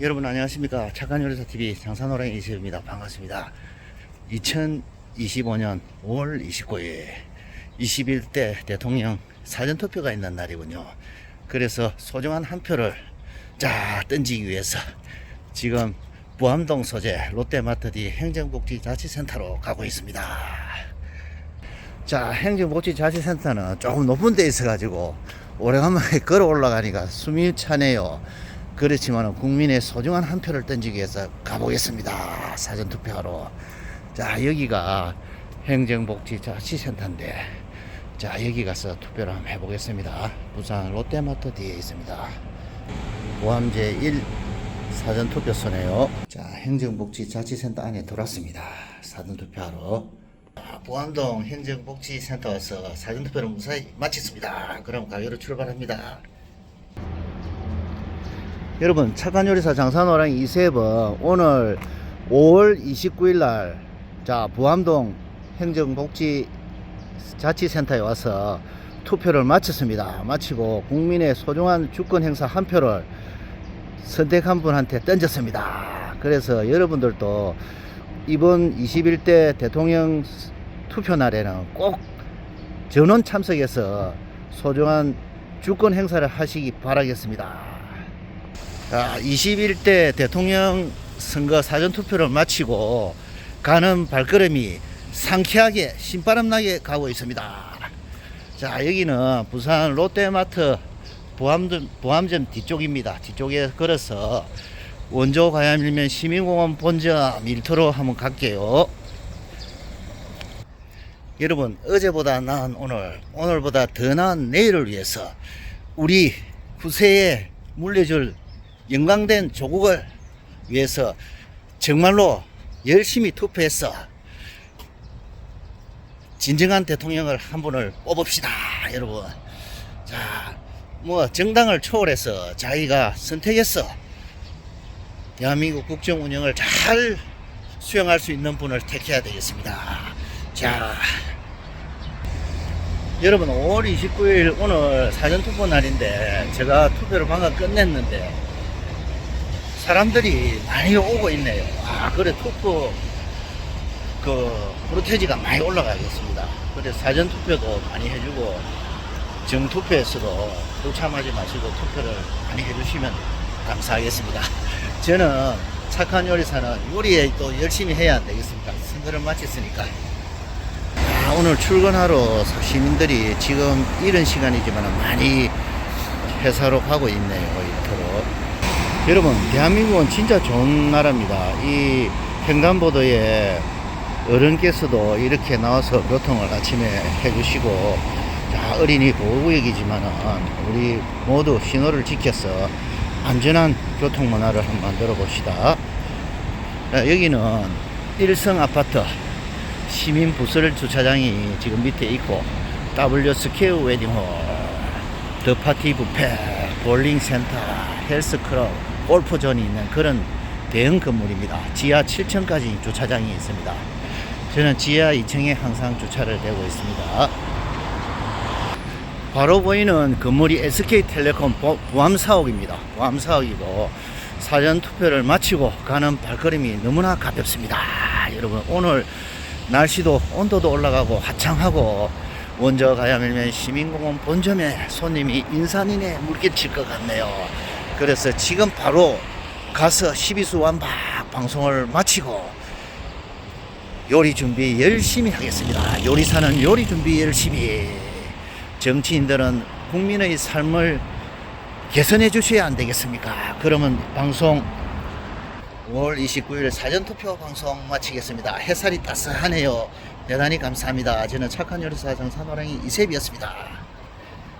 여러분 안녕하십니까? 착한 요리사 TV 장산호랑이 이세입니다. 반갑습니다. 2025년 5월 29일 21대 대통령 사전투표가 있는 날이군요. 그래서 소중한 한 표를 자 던지기 위해서 지금 부암동 소재 롯데마트 뒤 행정복지자치센터로 가고 있습니다. 자 행정복지자치센터는 조금 높은 데 있어 가지고 오래간만에 걸어 올라가니까 숨이 차네요 그렇지만 국민의 소중한 한 표를 던지기 위해서 가보겠습니다. 사전투표하러. 자 여기가 행정복지자치센터인데 자 여기 가서 투표를 한번 해보겠습니다. 부산 롯데마트 뒤에 있습니다. 보암제 1 사전투표소네요. 자 행정복지자치센터 안에 들어왔습니다. 사전투표하러. 자, 보암동 행정복지센터 와서 사전투표를 무사히 마쳤습니다. 그럼 가게로 출발합니다 여러분 착한 요리사 장산호랑 이세번 오늘 5월 29일 날자 부암동 행정복지 자치센터에 와서 투표를 마쳤습니다. 마치고 국민의 소중한 주권 행사 한 표를 선택한 분한테 던졌습니다. 그래서 여러분들도 이번 21대 대통령 투표 날에는 꼭 전원 참석해서 소중한 주권 행사를 하시기 바라겠습니다. 자, 21대 대통령 선거 사전투표를 마치고 가는 발걸음이 상쾌하게 신바람나게 가고 있습니다. 자, 여기는 부산 롯데마트 부암점, 부암점 뒤쪽입니다. 뒤쪽에 걸어서 원조 가야밀면 시민공원 본점 일터로 한번 갈게요. 여러분, 어제보다 나은 오늘, 오늘보다 더 나은 내일을 위해서 우리 후세에 물려줄 영광된 조국을 위해서 정말로 열심히 투표해서 진정한 대통령을 한 분을 뽑읍시다, 여러분. 자, 뭐 정당을 초월해서 자기가 선택해서 대한민국 국정 운영을 잘 수행할 수 있는 분을 택해야 되겠습니다. 자, 여러분 5월 29일 오늘 사전투표 날인데 제가 투표를 방금 끝냈는데 사람들이 많이 오고 있네요. 아, 그래, 투표, 그, 프로테지가 많이 올라가겠습니다. 그래, 사전 투표도 많이 해주고, 정투표에서도 불참하지 마시고 투표를 많이 해주시면 감사하겠습니다. 저는 착한 요리사는 요리에 또 열심히 해야 안 되겠습니까? 선거를 마쳤으니까. 아, 오늘 출근하러 시민들이 지금 이런 시간이지만 많이 회사로 가고 있네요, 이토록. 여러분, 대한민국은 진짜 좋은 나라입니다. 이 횡단보도에 어른께서도 이렇게 나와서 교통을 아침에 해주시고, 자, 어린이 보호구역이지만은 우리 모두 신호를 지켜서 안전한 교통 문화를 한번 만들어 봅시다. 자, 여기는 일성 아파트 시민 부설 주차장이 지금 밑에 있고, W 스퀘어 웨딩홀, 더 파티 뷔페, 볼링 센터, 헬스 클럽, 골프존이 있는 그런 대형 건물입니다. 지하 7층까지 주차장이 있습니다. 저는 지하 2층에 항상 주차를 대고 있습니다. 바로 보이는 건물이 SK텔레콤 부암 사옥입니다. 부암 사옥이고 사전 투표를 마치고 가는 발걸음이 너무나 가볍습니다. 여러분 오늘 날씨도 온도도 올라가고 화창하고 먼저 가야밀면 시민공원 본점에 손님이 인산인해 물결칠 것 같네요. 그래서 지금 바로 가서 12수 완박 방송을 마치고 요리 준비 열심히 하겠습니다. 요리사는 요리 준비 열심히. 정치인들은 국민의 삶을 개선해 주셔야 안 되겠습니까? 그러면 방송 5월 29일 사전투표 방송 마치겠습니다. 햇살이 따스하네요. 대단히 감사합니다. 저는 착한 요리사 정산호랑이 이세비였습니다.